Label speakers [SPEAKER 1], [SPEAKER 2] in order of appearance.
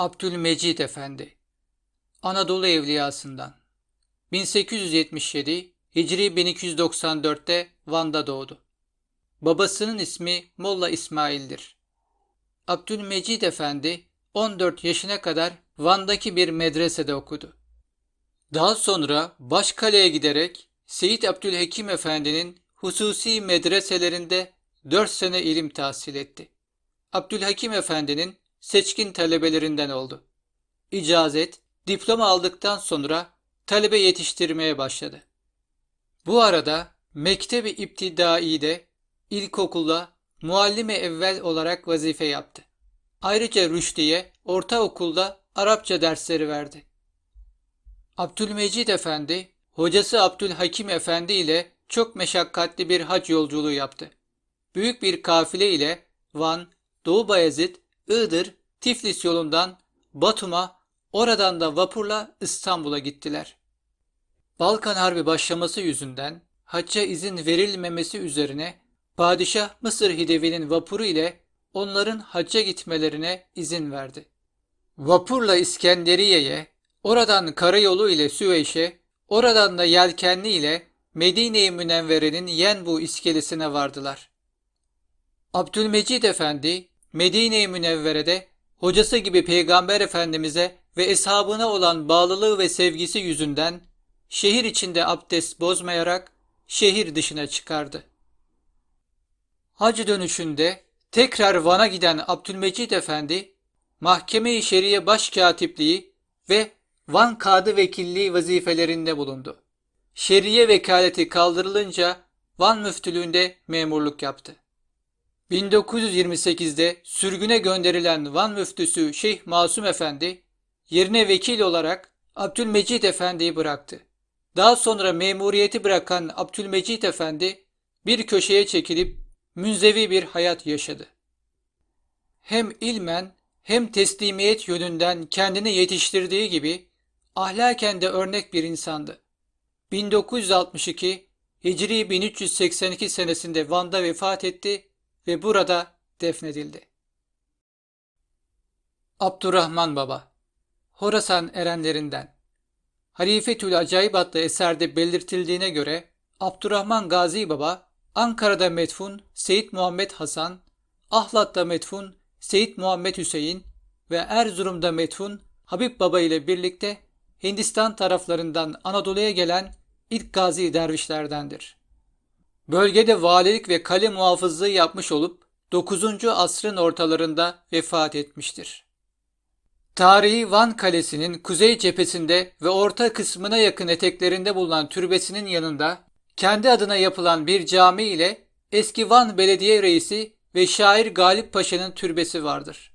[SPEAKER 1] Abdülmecid Efendi Anadolu Evliyasından 1877 Hicri 1294'te Van'da doğdu. Babasının ismi Molla İsmail'dir. Abdülmecid Efendi 14 yaşına kadar Van'daki bir medresede okudu. Daha sonra Başkale'ye giderek Seyit Abdülhakim Efendi'nin hususi medreselerinde 4 sene ilim tahsil etti. Abdülhakim Efendi'nin seçkin talebelerinden oldu. İcazet, diploma aldıktan sonra talebe yetiştirmeye başladı. Bu arada Mektebi İptidai'de ilkokulda muallime evvel olarak vazife yaptı. Ayrıca Rüşdiye ortaokulda Arapça dersleri verdi. Abdülmecid Efendi, hocası Abdülhakim Efendi ile çok meşakkatli bir hac yolculuğu yaptı. Büyük bir kafile ile Van, Doğu Bayezid, Iğdır, Tiflis yolundan Batum'a, oradan da vapurla İstanbul'a gittiler. Balkan Harbi başlaması yüzünden hacca izin verilmemesi üzerine padişah Mısır Hidevi'nin vapuru ile onların hacca gitmelerine izin verdi. Vapurla İskenderiye'ye, oradan karayolu ile Süveyş'e, oradan da yelkenli ile Medine-i Münevvere'nin Yenbu iskelesine vardılar. Abdülmecid Efendi Medine-i Münevvere'de hocası gibi Peygamber Efendimiz'e ve eshabına olan bağlılığı ve sevgisi yüzünden şehir içinde abdest bozmayarak şehir dışına çıkardı. Hac dönüşünde tekrar Van'a giden Abdülmecid Efendi, Mahkeme-i Şeriye Başkatipliği ve Van Kadı Vekilliği vazifelerinde bulundu. Şeriye vekaleti kaldırılınca Van Müftülüğünde memurluk yaptı. 1928'de sürgüne gönderilen Van müftüsü Şeyh Masum Efendi yerine vekil olarak Abdülmecid Efendi'yi bıraktı. Daha sonra memuriyeti bırakan Abdülmecid Efendi bir köşeye çekilip münzevi bir hayat yaşadı. Hem ilmen hem teslimiyet yönünden kendini yetiştirdiği gibi ahlaken de örnek bir insandı. 1962 Hicri 1382 senesinde Van'da vefat etti ve burada defnedildi. Abdurrahman Baba Horasan erenlerinden Halifetül Acayip adlı eserde belirtildiğine göre Abdurrahman Gazi Baba Ankara'da metfun Seyit Muhammed Hasan, Ahlat'ta metfun Seyit Muhammed Hüseyin ve Erzurum'da metfun Habib Baba ile birlikte Hindistan taraflarından Anadolu'ya gelen ilk gazi dervişlerdendir. Bölgede valilik ve kale muhafızlığı yapmış olup 9. asrın ortalarında vefat etmiştir. Tarihi Van Kalesi'nin kuzey cephesinde ve orta kısmına yakın eteklerinde bulunan türbesinin yanında kendi adına yapılan bir cami ile eski Van Belediye Reisi ve şair Galip Paşa'nın türbesi vardır.